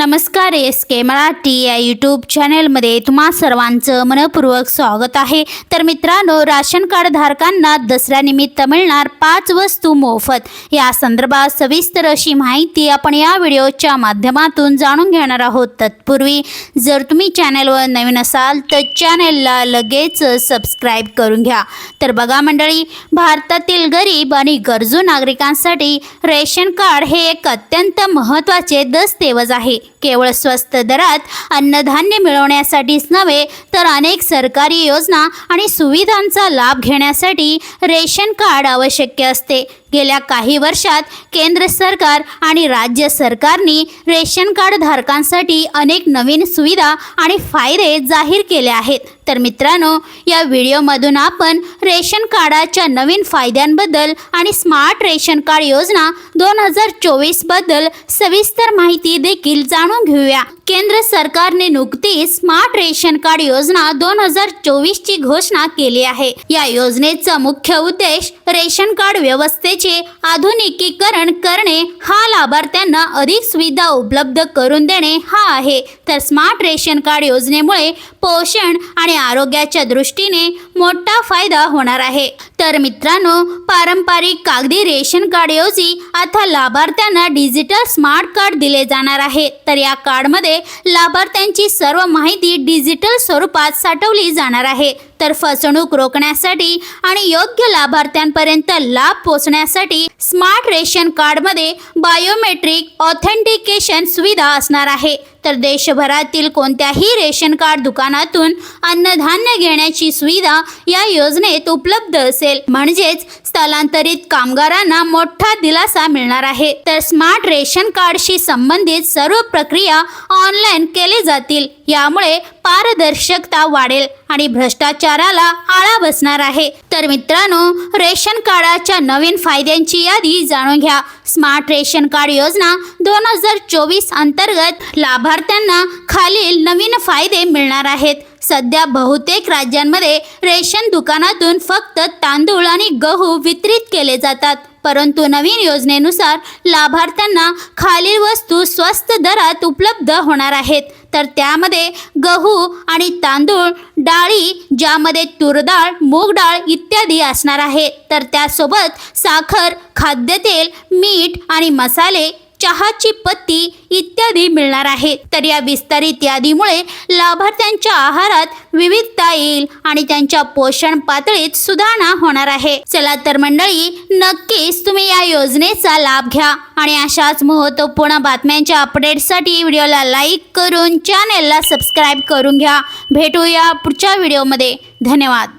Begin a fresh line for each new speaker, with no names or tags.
नमस्कार एस के मराठी या यूट्यूब चॅनेलमध्ये तुम्हा सर्वांचं मनपूर्वक स्वागत आहे. तर मित्रांनो राशन कार्ड धारकांना दसऱ्यानिमित्त मिळणार पाच वस्तू मोफत. या संदर्भात सविस्तर अशी माहिती आपण या व्हिडिओच्या माध्यमातून जाणून घेणार आहोत. तत्पूर्वी जर तुम्ही चॅनेलवर नवीन असाल तर चॅनेलला लगेच सबस्क्राईब करून घ्या. तर बघा मंडळी भारतातील गरीब आणि गरजू नागरिकांसाठी रेशन कार्ड हे एक अत्यंत महत्त्वाचे दस्तऐवज आहे. केवळ स्वस्त दरात अन्नधान्य मिळवण्यासाठीच नव्हे तर अनेक सरकारी योजना आणि सुविधांचा लाभ घेण्यासाठी रेशन कार्ड आवश्यक असते. गेल्या काही वर्षात केंद्र सरकार आणि राज्य सरकारनी रेशन कार्ड धारकांसाठी अनेक नवीन सुविधा आणि फायदे जाहीर केले आहेत. तर मित्रांनो या व्हिडिओमधून आपण रेशन कार्डाच्या नवीन फायद्यांबद्दल आणि स्मार्ट रेशन कार्ड योजना दोन हजार चोवीसबद्दल सविस्तर माहिती देखील जाणून घेऊया. केंद्र सरकारने नुकतीच स्मार्ट रेशन कार्ड योजना दोन हजार चोवीसची घोषणा केली आहे. या योजनेचा मुख्य उद्देश रेशन कार्ड व्यवस्थेचे आधुनिकीकरण करणे. हा लाभार्थ्यांना अधिक सुविधा उपलब्ध करून देणे हा आहे. तर स्मार्ट रेशन कार्ड योजनेमुळे पोषण आणि आरोग्याच्या दृष्टीने मोठा फायदा होणार आहे. तर मित्रांनो पारंपरिक कागदी रेशन कार्ड ऐवजी आता लाभार्थ्यांना डिजिटल स्मार्ट कार्ड दिले जाणार आहे. तर या कार्डमध्ये लाभार्थ्यांची सर्व माहिती डिजिटल स्वरूपात साठवली जाणार आहे. तर फसवणूक रोखण्यासाठी आणि योग्य लाभार्थ्यांपर्यंत लाभ पोहोचण्यासाठी स्मार्ट रेशन कार्डमध्ये बायोमेट्रिक ऑथेंटिकेशन सुविधा असणार आहे. तर देशभरातील कोणत्याही रेशन कार्ड दुकानातून अन्नधान्य घेण्याची सुविधा या योजनेत उपलब्ध असेल. म्हणजेच स्थलांतरित कामगारांना मोठा दिलासा मिळणार आहे. तर स्मार्ट रेशन कार्डशी संबंधित सर्व प्रक्रिया ऑनलाईन केले जातील. यामुळे पारदर्शकता वाढेल आणि भ्रष्टाचाराला आळा बसणार आहे. तर मित्रांनो रेशन कार्डाच्या नवीन फायद्यांची यादी जाणून घ्या. स्मार्ट रेशन कार्ड योजना दोन हजार चोवीस अंतर्गत लाभार्थ्यांना खालील नवीन फायदे मिळणार आहेत. सध्या बहुतेक राज्यांमध्ये रेशन दुकानातून फक्त तांदूळ आणि गहू वितरित केले जातात. परंतु नवीन योजनेनुसार लाभार्थ्यांना खालील वस्तू स्वस्त दरात उपलब्ध होणार आहेत. तर त्यामध्ये गहू आणि तांदूळ डाळी ज्यामध्ये तूरडाळ मूग डाळ इत्यादी असणार आहे. तर त्यासोबत साखर खाद्यतेल मीठ आणि मसाले चहाची पत्ती इत्यादी मिळणार आहे. तर या विस्तारित यादीमुळे लाभार्थ्यांच्या आहारात विविधता येईल आणि त्यांच्या पोषण पातळीत सुधारणा होणार आहे. चला तर मंडळी नक्कीच तुम्ही या योजनेचा लाभ घ्या आणि अशाच महत्त्वपूर्ण बातम्यांच्या अपडेटसाठी व्हिडिओला लाईक करून चॅनेलला सबस्क्राईब करून घ्या. भेटूया पुढच्या व्हिडिओमध्ये. धन्यवाद.